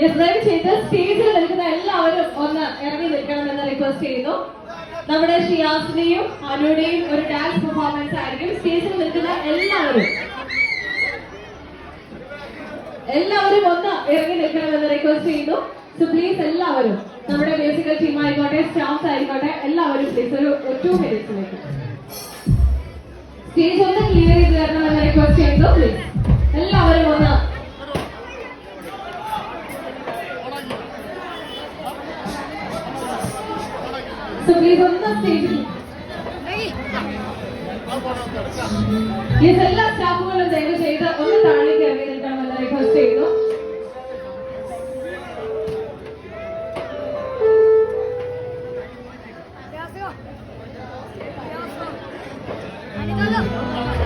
ദയവ് സ്റ്റേജിൽ നിൽക്കുന്ന എല്ലാവരും ഒന്ന് ഇറങ്ങി നിൽക്കണമെന്ന് റിക്വസ്റ്റ് ചെയ്യുന്നു. നമ്മുടെ ഷിയാസിനെയും അനുടെയും ഒരു ഡാൻസ് പെർഫോമൻസ് ആയിരിക്കും. സ്റ്റേജിൽ നിൽക്കുന്ന എല്ലാവരും. എല്ലാവരും ഒന്ന് ഇറങ്ങി നിൽക്കണമെന്ന് റിക്വസ്റ്റ് ചെയ്യുന്നു. സോ പ്ലീസ് എല്ലാവരും നമ്മുടെ മ്യൂസിക്കൽ ടീം ആയിക്കോട്ടെ സ്റ്റാഫ് ആയിക്കോട്ടെ എല്ലാവരും പ്ലീസ് ഒരു ടു മിനിറ്റ്സിലേക്ക് സ്റ്റേജ് ഒന്ന് ക്ലിയർ ചെയ്ത് തരണമെന്ന് റിക്വസ്റ്റ് ചെയ്യുന്നു. പ്ലീസ് എല്ലാവരും So please on the stage. Yes, all staff members are able to do that. Only Tarni can be done. All the first stage, no. 안녕하세요. 안녕하세요. 안녕하세요.